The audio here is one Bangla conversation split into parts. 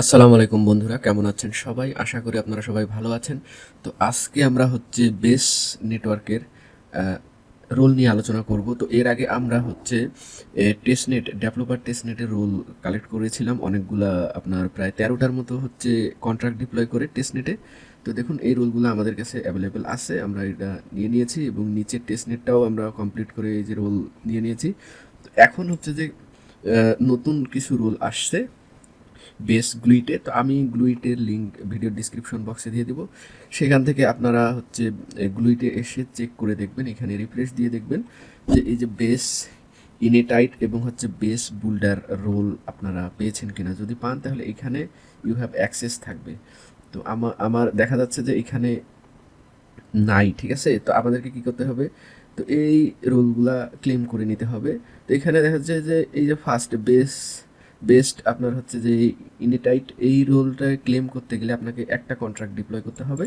আসসালামু আলাইকুম বন্ধুরা, কেমন আছেন সবাই? আশা করি আপনারা সবাই ভালো আছেন। তো আজকে আমরা হচ্ছে বেস নেটওয়ার্কের রোল নিয়ে আলোচনা করব। তো এর আগে আমরা হচ্ছে টেস্টনেট ডেভেলপার টেস্টনেটের রোল কালেক্ট করেছিলাম। অনেকগুলা আপনার প্রায় তেরোটার মতো হচ্ছে কন্ট্রাক্ট ডিপ্লয় করে টেস্টনেটে তো দেখুন, এই রোলগুলো আমাদের কাছে অ্যাভেলেবেল আছে। আমরা এটা নিয়ে নিয়েছি এবং নিচের টেস্টনেটটাও আমরা কমপ্লিট করে এই যে রোল নিয়ে নিয়েছি। তো এখন হচ্ছে যে নতুন কিছু রোল আসছে। বেস গ্লুইটে, তো আমি গ্লুইটের লিঙ্ক ভিডিও ডিসক্রিপশন বক্সে দিয়ে দেবো। সেখান থেকে আপনারা হচ্ছে গ্লুইটে এসে চেক করে দেখবেন, এখানে রিফ্রেশ দিয়ে দেখবেন যে এই যে বেস ইনেটাইট এবং হচ্ছে বেস বুল্ডার রোল আপনারা পেয়েছেন কিনা। যদি পান তাহলে এখানে ইউ হ্যাভ অ্যাক্সেস থাকবে। তো আমার আমার দেখা যাচ্ছে যে এখানে নাই, ঠিক আছে? তো আমাদেরকে কি করতে হবে? তো এই রোলগুলা ক্লেম করে নিতে হবে। তো এখানে দেখা যাচ্ছে যে এই যে ফার্স্ট বেস বেস্ট আপনার হচ্ছে যে ইনিটাইট এই রোলটা ক্লেম করতে গেলে আপনাকে একটা কন্ট্রাক্ট ডিপ্লয় করতে হবে।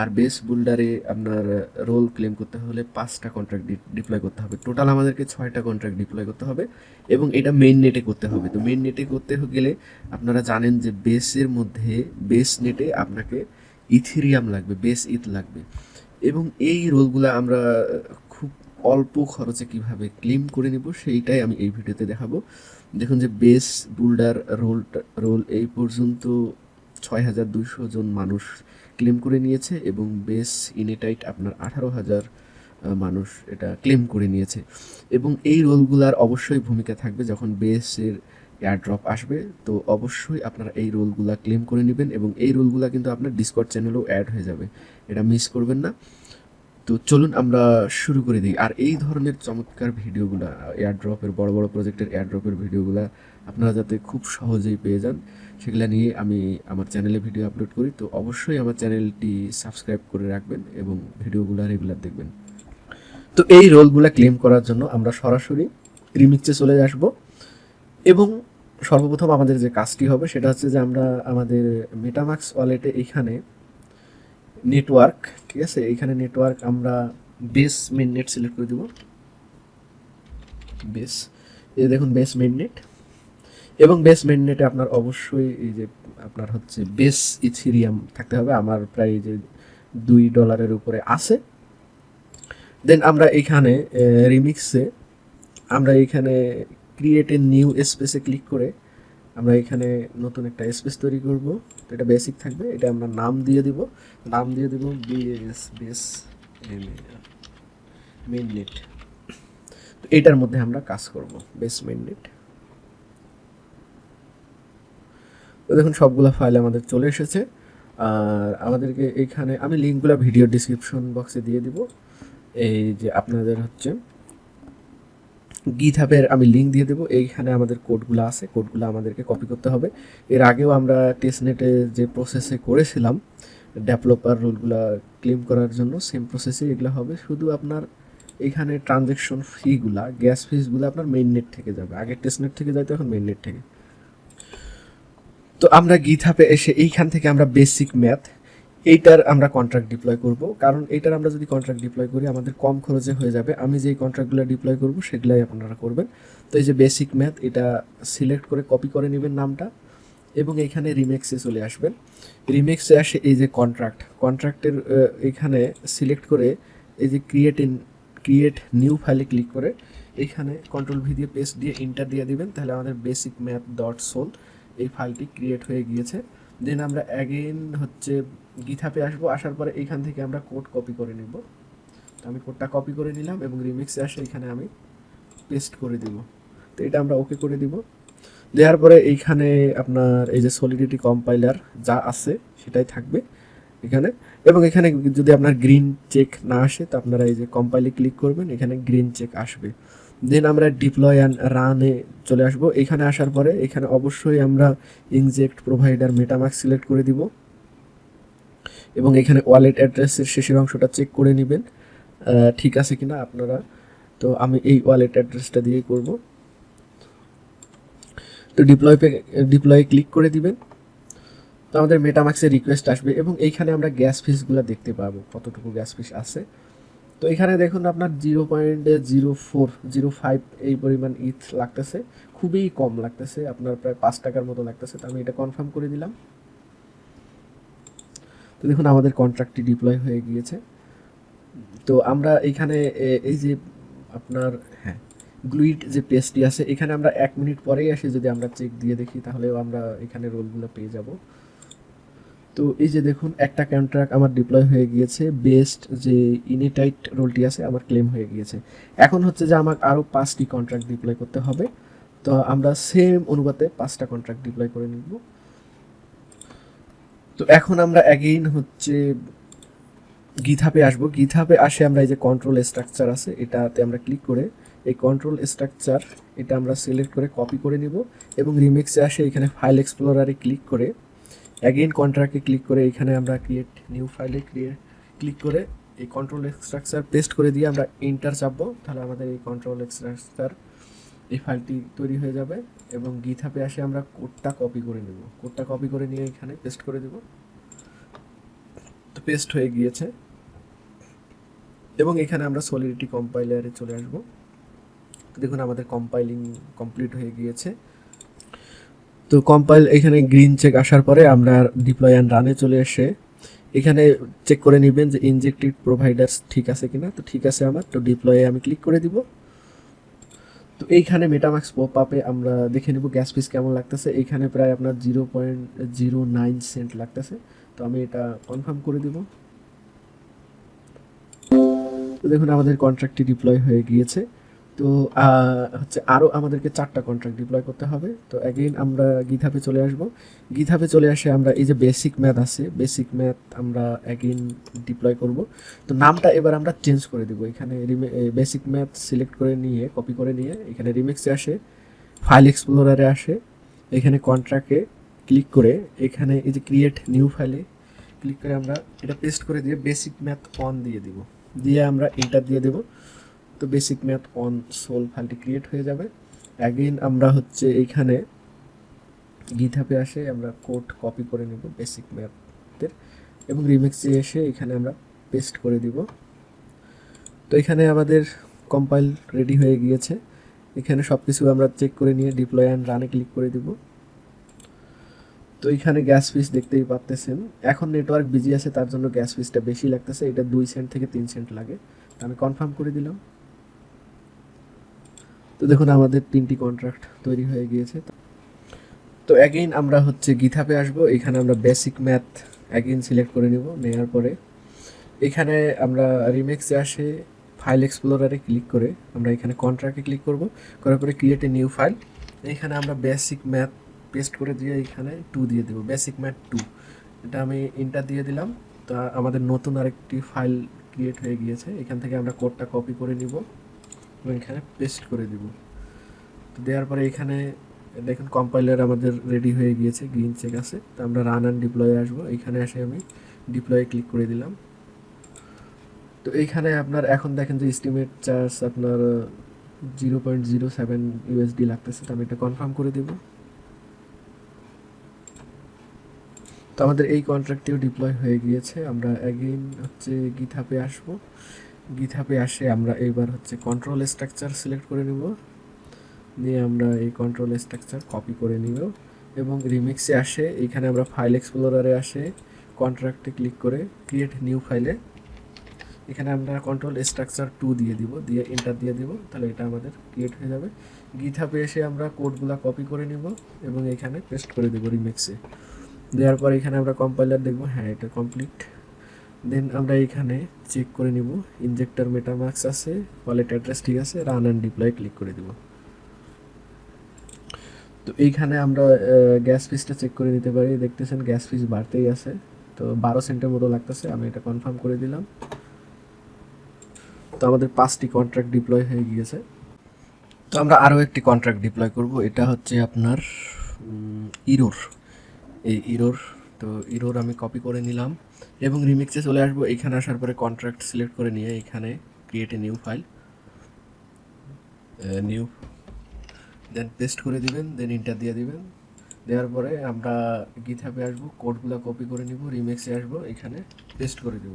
আর বেস বুল্ডারে আপনার রোল ক্লেম করতে হলে পাঁচটা কন্ট্রাক্ট ডিপ্লয় করতে হবে। টোটাল আমাদেরকে ছয়টা কন্ট্রাক্ট ডিপ্লয় করতে হবে এবং এটা মেন নেটে করতে হবে। তো মেন নেটে করতে গেলে আপনারা জানেন যে বেসের মধ্যে বেস নেটে আপনাকে ইথিরিয়াম লাগবে বেস ইথ লাগবে। এবং এই রোলগুলো আমরা খুব অল্প খরচে কীভাবে ক্লেম করে নেব সেইটাই আমি এই ভিডিওতে দেখাবো। দেখুন যে বেস বুল্ডার রোল রোল এই পর্যন্ত ছয় হাজার দুইশো জন মানুষ ক্লেম করে নিয়েছে এবং বেস ইনেটাইট আপনার আঠারো হাজার মানুষ এটা ক্লেম করে নিয়েছে। এবং এই রোলগুলার অবশ্যই ভূমিকা থাকবে যখন বেসের এয়ারড্রপ আসবে। তো অবশ্যই আপনারা এই রোলগুলা ক্লেম করে নেবেন এবং এই রোলগুলা কিন্তু আপনার ডিসকর্ড চ্যানেলেও অ্যাড হয়ে যাবে। এটা মিস করবেন না। তো চলুন আমরা শুরু করে দিই। আর এই ধরনের চমৎকার ভিডিওগুলো এয়ারড্রপের বড় বড় প্রজেক্টের এয়ারড্রপের ভিডিওগুলো আপনারা যাতে খুব সহজেই পেয়ে যান, সেগুলো নিয়ে আমি আমার চ্যানেলে ভিডিও আপলোড করি। তো অবশ্যই আমার চ্যানেলটি সাবস্ক্রাইব করে রাখবেন এবং ভিডিওগুলো রেগুলার দেখবেন। তো এই রোলগুলো ক্লেম করার জন্য আমরা সরাসরি রিমিক্সে চলে আসব। এবং সর্বপ্রথম আমাদের যে কাজটি হবে, সেটা হচ্ছে যে আমরা আমাদের মেটামাক্স ওয়ালেটে এখানে নেটওয়ার্ক ঠিক আছে? এইখানে নেটওয়ার্ক আমরা বেস মেন নেট সিলেক্ট করে দেব। বেস এই দেখুন বেস মেন নেট এবং বেস মেন নেটে আপনার অবশ্যই এই যে আপনার হচ্ছে বেস ইথিরিয়াম থাকতে হবে। আমার প্রায় যে দুই ডলারের উপরে আছে। দেন আমরা এখানে রিমিক্সে আমরা এখানে ক্রিয়েট এ নিউ স্পেসে ক্লিক করে আমরা এখানে নতুন একটা স্পেস তৈরি করব। তো এটা বেসিক থাকবে, এটা আমরা নাম দিয়ে দিব। নাম দিয়ে দিব বিএস বেস মেন নেট তো এটার মধ্যে আমরা কাজ করব বেস মেন তো দেখুন, সবগুলো ফাইল আমাদের চলে এসেছে। আর আমাদেরকে এখানে আমি লিঙ্কগুলো ভিডিও ডিসক্রিপশন বক্সে দিয়ে দিব। এই যে আপনাদের হচ্ছে গিটহাবের আমি লিঙ্ক দিয়ে দেবো। এইখানে আমাদের কোডগুলো আছে। কোডগুলো আমাদেরকে কপি করতে হবে। এর আগেও আমরা টেস্টনেটে যে প্রসেসে করেছিলাম ডেভেলপার রোলগুলো ক্লেম করার জন্য সেম প্রসেসে এগুলো হবে। শুধু আপনার এইখানে ট্রানজ্যাকশন ফিগুলা গ্যাস ফিসগুলো আপনার মেইন নেট থেকে যাবে। আগে টেস্টনেট থেকে যাইতো, এখন মেইন নেট থেকে। তো আমরা গিটহাবে এসে এইখান থেকে আমরা বেসিক ম্যাথ এইটার আমরা কন্ট্রাক্ট ডিপ্লয় করব। কারণ এইটার আমরা যদি কন্ট্রাক্ট ডিপ্লয় করি, আমাদের কম খরচে হয়ে যাবে। আমি যেই কন্ট্রাক্টগুলো ডিপ্লয় করব, সেগুলাই আপনারা করবেন। তো এই যে বেসিক ম্যাথ এটা সিলেক্ট করে কপি করে নেবেন নামটা। এবং এইখানে রিমেক্সে চলে আসবেন। রিমেক্সে আসে এই যে কন্ট্রাক্ট কন্ট্রাক্টের এখানে সিলেক্ট করে এই যে ক্রিয়েট ইন ক্রিয়েট নিউ ফাইলে ক্লিক করে এখানে কন্ট্রোল ভি দিয়ে পেস্ট দিয়ে ইন্টার দিয়ে দিবেন। তাহলে আমাদের বেসিক ম্যাথ ডট সোল এই ফাইলটি ক্রিয়েট হয়ে গিয়েছে। দেন আমরা অ্যাগেন হচ্ছে গিথাপে আসব, আসার পরে এইখান থেকে আমরা কোড কপি করে নিব। তো আমি কোডটা কপি করে নিলাম এবং রিমিক্সে আসে, এখানে আমি পেস্ট করে দিব। তো এটা আমরা ওকে করে দিব। দেওয়ার পরে এইখানে আপনার এই যে সলিডিটি কম্পাইলার যা আছে, সেটাই থাকবে এখানে। এবং এখানে যদি আপনার গ্রিন চেক না আসে, তো আপনারা এই যে কম্পাইলে ক্লিক করবেন, এখানে গ্রিন চেক আসবে। দেন আমরা ডিপ্লয় অ্যান্ড রানে চলে আসব। এখানে আসার পরে এখানে অবশ্যই আমরা ইনজেক্ট প্রোভাইডার মেটামার্ক সিলেক্ট করে দিব। এবং এখানে ওয়ালেট অ্যাড্রেসের শেষের অংশটা চেক করে নেবেন। ঠিক আছে কিনা আপনারা? তো আমি এই ওয়ালেট অ্যাড্রেসটা দিয়ে করব। তো ডিপ্লয় পে ডিপ্লয়ে ক্লিক করে দিবেন। তো আমাদের মেটামাক্সের রিকোয়েস্ট আসবে এবং এইখানে আমরা গ্যাস ফিসগুলো দেখতে পাবো, কতটুকু গ্যাস ফিস আছে। তো এখানে দেখুন আপনার zero point zero four, zero five এই পরিমাণ ইথ লাগতেছে। খুবই কম লাগতেছে, আপনার প্রায় পাঁচ টাকার মতো লাগতেছে। তো আমি এটা কনফার্ম করে দিলাম। তো দেখুন আমাদের কন্ট্রাক্টটি ডিপ্লয় হয়ে গিয়েছে। তো আমরা এখানে এই যে আপনার হ্যাঁ গ্লুইড যে পেজটি আছে, এখানে আমরা এক মিনিট পরেই আসি যদি আমরা চেক দিয়ে দেখি, তাহলেও আমরা এখানে রোলগুলো পেয়ে যাব। তো এই যে দেখুন, একটা কন্ট্রাক্ট আমার ডিপ্লয় হয়ে গিয়েছে বেস্ট যে ইনিটাইট রোলটি আছে, আমার ক্লেম হয়ে গিয়েছে। এখন হচ্ছে যে আমাকে আরও পাঁচটি কন্ট্রাক্ট ডিপ্লয় করতে হবে। তো আমরা সেম অনুপাতে পাঁচটা কন্ট্রাক্ট ডিপ্লয় করে নিব। তো এখন আমরা অ্যাগেইন হচ্ছে গিথাপে আসব। গিথাপে আসে আমরা এই যে কন্ট্রোল স্ট্রাকচার আছে, এটাতে আমরা ক্লিক করে এই কন্ট্রোল স্ট্রাকচার এটা আমরা সিলেক্ট করে কপি করে নিব এবং রিমিক্সে আসে এখানে ফাইল এক্সপ্লোরারে ক্লিক করে অ্যাগেইন কন্ট্রাক্টে ক্লিক করে এখানে আমরা ক্রিয়েট নিউ ফাইলে ক্রিয়েট ক্লিক করে এই কন্ট্রোল স্ট্রাকচার পেস্ট করে দিয়ে আমরা ইন্টার চাপবো। তাহলে আমাদের এই কন্ট্রোল স্ট্রাকচার এই ফাইলটি তৈরি হয়ে যাবে এবং গিথাপে আসে আমরা কোডটা কপি করে নেব। কোডটা কপি করে নিয়ে এখানে পেস্ট করে দেব। তো পেস্ট হয়ে গিয়েছে। এবং এখানে আমরা সলিডিটি কম্পাইলারে চলে আসব। দেখুন, আমাদের কম্পাইলিং কমপ্লিট হয়ে গিয়েছে। তো কম্পাইল এখানে গ্রিন চেক আসার পরে আমরা ডিপ্লয় অ্যান্ড রানে চলে এসে এখানে চেক করে নেবেন যে ইনজেক্টেড প্রোভাইডার্স ঠিক আছে কিনা। তো ঠিক আছে আমার, তো ডিপ্লয়ে আমি ক্লিক করে দিব। তো এইখানে মেটামাক্স পপ আপে আমরা দেখে নেব গ্যাস ফিস কেমন লাগতেছে। এইখানে প্রায় আপনার zero point zero nine cent লাগতেছে। তো আমি এটা কনফার্ম করে দিব। তো দেখুন, আমাদের কন্ট্রাক্টটি ডিপ্লয় হয়ে গিয়েছে। তো হচ্ছে আরও আমাদেরকে চারটা কন্ট্রাক্ট ডিপ্লয় করতে হবে। তো অ্যাগেইন আমরা গিথাপে চলে আসব। গিথাপে চলে আসে আমরা এই যে বেসিক ম্যাথ আছে বেসিক ম্যাথ আমরা অ্যাগেইন ডিপ্লয় করব। তো নামটা এবার আমরা চেঞ্জ করে দিব। এখানে বেসিক ম্যাথ সিলেক্ট করে নিয়ে কপি করে নিয়ে, এখানে রিমিক্সে আসে ফাইল এক্সপ্লোরারে আসে, এখানে কন্ট্রাক্টে ক্লিক করে, এখানে এই যে ক্রিয়েট নিউ ফাইলে ক্লিক করে আমরা এটা পেস্ট করে দিয়ে বেসিক ম্যাথ অন দিয়ে দিব। দিয়ে আমরা এন্টার দিয়ে দেব। তো বেসিক ম্যাথ অন সোল ফাইলটি ক্রিয়েট হয়ে যাবে। অ্যাগেইন আমরা হচ্ছে এইখানে গিথাপে আসে, আমরা কোড কপি করে নেব বেসিক ম্যাথের এবং রিমিক্সে এসে এখানে আমরা পেস্ট করে দিব। তো এখানে আমাদের কম্পাইল রেডি হয়ে গিয়েছে। এখানে সব কিছু আমরা চেক করে নিয়ে ডিপ্লয় অ্যান্ড রানে ক্লিক করে দিব। তো এখানে গ্যাস ফিস দেখতেই পাচ্তেছেন এখন নেটওয়ার্ক বিজি আছে, তার জন্য গ্যাস ফিসটা বেশি লাগতেছে। এটা দুই সেন্ট থেকে তিন সেন্ট লাগে। আমি কনফার্ম করে দিলাম। তো দেখুন, আমাদের তিনটি কন্ট্রাক্ট তৈরি হয়ে গিয়েছে। তো অ্যাগেইন আমরা হচ্ছে গিথাপে আসব। এখানে আমরা বেসিক ম্যাথ অ্যাগেইন সিলেক্ট করে নিব নেওয়ার পরে। এখানে আমরা রিমেক্সে আসে ফাইল এক্সপ্লোরারে ক্লিক করে আমরা এখানে কন্ট্রাক্টে ক্লিক করব। করার পরে ক্রিয়েট এ নিউ ফাইল এখানে আমরা বেসিক ম্যাথ পেস্ট করে দিয়ে এখানে টু দিয়ে দেবো। বেসিক ম্যাথ টু এটা আমি ইন্টার দিয়ে দিলাম। তা আমাদের নতুন আরেকটি ফাইল ক্রিয়েট হয়ে গিয়েছে। এখান থেকে আমরা কোডটা কপি করে নিব। এখানে পেস্ট করে দিব। তো দেওয়ার পরে এখানে দেখুন কম্পাইলার আমাদের রেডি হয়ে গিয়েছে গ্রিন চেক আছে। তো আমরা রান অ্যান্ড ডিপ্লয়ে আসব। এখানে এসে আমি ডিপ্লয়ে ক্লিক করে দিলাম। তো এইখানে আপনার এখন দেখেন যে এস্টিমেট চার্জ আপনার zero point zero seven USD লাগতেছে। তো আমি এটা কনফার্ম করে দেব। তো আমাদের এই কন্ট্রাক্টটিও ডিপ্লয় হয়ে গিয়েছে। আমরা অ্যাগেইন হচ্ছে গিথাপে আসব। গিথাপে আসে, আমরা এবার হচ্ছে কন্ট্রোল স্ট্রাকচার সিলেক্ট করে নেব। নিয়ে আমরা এই কন্ট্রোল স্ট্রাকচার কপি করে নিব এবং রিমিক্সে আসে, এখানে আমরা ফাইল এক্সপ্লোরারে আসে কন্ট্রাক্টে ক্লিক করে ক্রিয়েট নিউ ফাইলে এখানে আমরা কন্ট্রোল স্ট্রাকচার টু দিয়ে দিব, দিয়ে এন্টার দিয়ে দিব, তাহলে এটা আমাদের ক্রিয়েট হয়ে যাবে। গিথাপে এসে আমরা কোডগুলো কপি করে নিব এবং এখানে পেস্ট করে দেবো রিমিক্সে দেওয়ার পর এখানে আমরা কম্পাইলার দেখব হ্যাঁ এটা কমপ্লিট দেন আমরা এখানে চেক করে নিব। ইনজেক্টর মেটামার্কস আছে ওয়ালেট অ্যাড্রেস ঠিক আছে রান অ্যান্ড ডিপ্লয় ক্লিক করে দিব। তো এইখানে আমরা গ্যাস ফিসটা চেক করে নিতে পারি। দেখতেছেন গ্যাস ফিস বাড়তেই আছে। তো বারো সেন্টের মতো লাগতেছে, আমি এটা কনফার্ম করে দিলাম। তো আমাদের পাঁচটি কন্ট্রাক্ট ডিপ্লয় হয়ে গিয়েছে। তো আমরা আরও একটি কন্ট্রাক্ট ডিপ্লয় করব। এটা হচ্ছে আপনার ইরোর এই ইরোর তো ইরোর আমি কপি করে নিলাম। এবং রিমিক্সে চলে আসব। এখানে আসার পরে কন্ট্রাক্ট সিলেক্ট করে নিয়ে এখানে create a new file new then paste করে দিবেন দেন ইন্টার দিয়ে দিবেন। দেওয়ার পরে আমরা গিথাপে আসব কোডগুলো কপি করে নিব, রিমেক্সে আসব, এখানে পেস্ট করে দিব।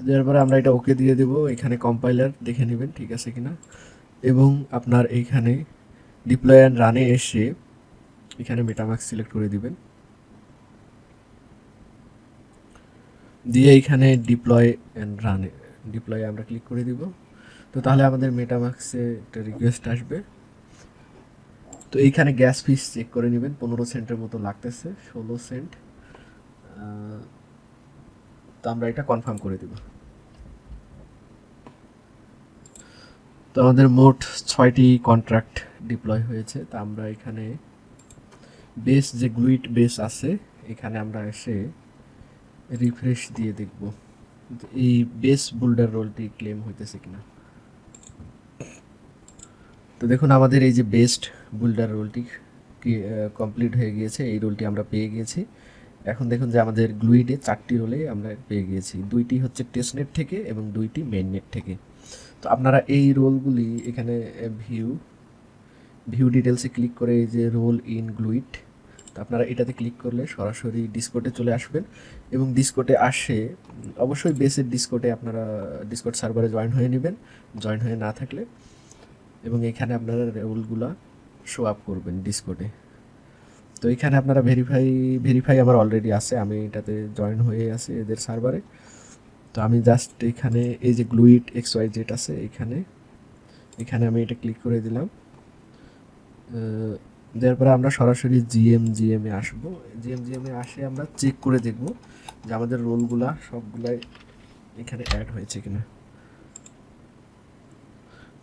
দেওয়ার পরে আমরা এটা ওকে দিয়ে দেবো, এখানে কম্পাইলার দেখে নেবেন ঠিক আছে কিনা। এবং আপনার এইখানে ডিপ্লয় অ্যান্ড রানে এসে এখানে মেটামাক্স সিলেক্ট করে দিবেন। দিয়ে এখানে ডিপ্লয় অ্যান্ড রানে ডিপ্লয়ে আমরা ক্লিক করে দিব। তো তাহলে আমাদের মেটামাক্সে একটা রিকোয়েস্ট আসবে। তো এইখানে গ্যাস ফিস চেক করে নেবেন। পনেরো সেন্টের মতো লাগতেছে, ষোলো সেন্ট তো আমরা এটা কনফার্ম করে দিব। তো আমাদের মোট ছয়টি কন্ট্রাক্ট ডিপ্লয় হয়েছে। তা আমরা এখানে বেস যে গ্লুইট বেস আছে, এখানে আমরা এসে রিফ্রেশ দিয়ে দেখব। এই বেস বুল্ডার রোলটি ক্লেম হইতেছে কিনা। তো দেখুন, আমাদের এই যে বেস্ট বুল্ডার রোলটি কমপ্লিট হয়ে গিয়েছে। এই রোলটি আমরা পেয়ে গিয়েছি। এখন দেখুন যে আমাদের গ্লুইডে চারটি রোলে আমরা পেয়ে গিয়েছি। দুইটি হচ্ছে টেস্টনেট থেকে এবং দুইটি মেন নেট থেকে। তো আপনারা এই রোলগুলি এখানে ভিউ ভিউ ডিটেলসে ক্লিক করে এই যে রোল ইন গ্লুইড আপনারা এটাতে ক্লিক করলে সরাসরি ডিসকোটে চলে আসবেন এবং ডিসকোটে আসে, অবশ্যই বেসের ডিসকোটে আপনারা ডিসকোট সার্ভারে জয়েন হয়ে নেবেন জয়েন হয়ে না থাকলে এবং এখানে আপনারা রোলগুলা শো আপ করবেন ডিসকোটে তো এখানে আপনারা ভেরিফাই ভেরিফাই আমার অলরেডি আছে, আমি এটাতে জয়েন হয়ে আছি এদের সার্ভারে তো আমি জাস্ট এখানে এই যে গ্লুইট এক্স ওয়াই জেড আছে এখানে এখানে আমি এটা ক্লিক করে দিলাম। দেওয়ার পরে আমরা সরাসরি জিএম জিএম আসব। জিএম জিএম আসে আমরা চেক করে দেখব যে আমাদের রোলগুলা সবগুলাই এখানে অ্যাড হয়েছে কিনা।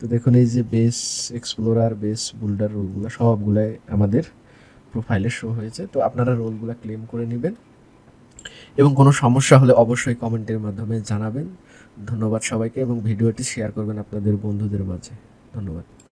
তো দেখুন, এই যে বেস এক্সপ্লোরার বেস বুল্ডার রোলগুলো সবগুলাই আমাদের প্রোফাইলে শো হয়েছে। তো আপনারা রোলগুলো ক্লেম করে নেবেন। এবং কোনো সমস্যা হলে অবশ্যই কমেন্টের মাধ্যমে জানাবেন। ধন্যবাদ সবাইকে এবং ভিডিওটি শেয়ার করবেন আপনাদের বন্ধুদের মাঝে। ধন্যবাদ।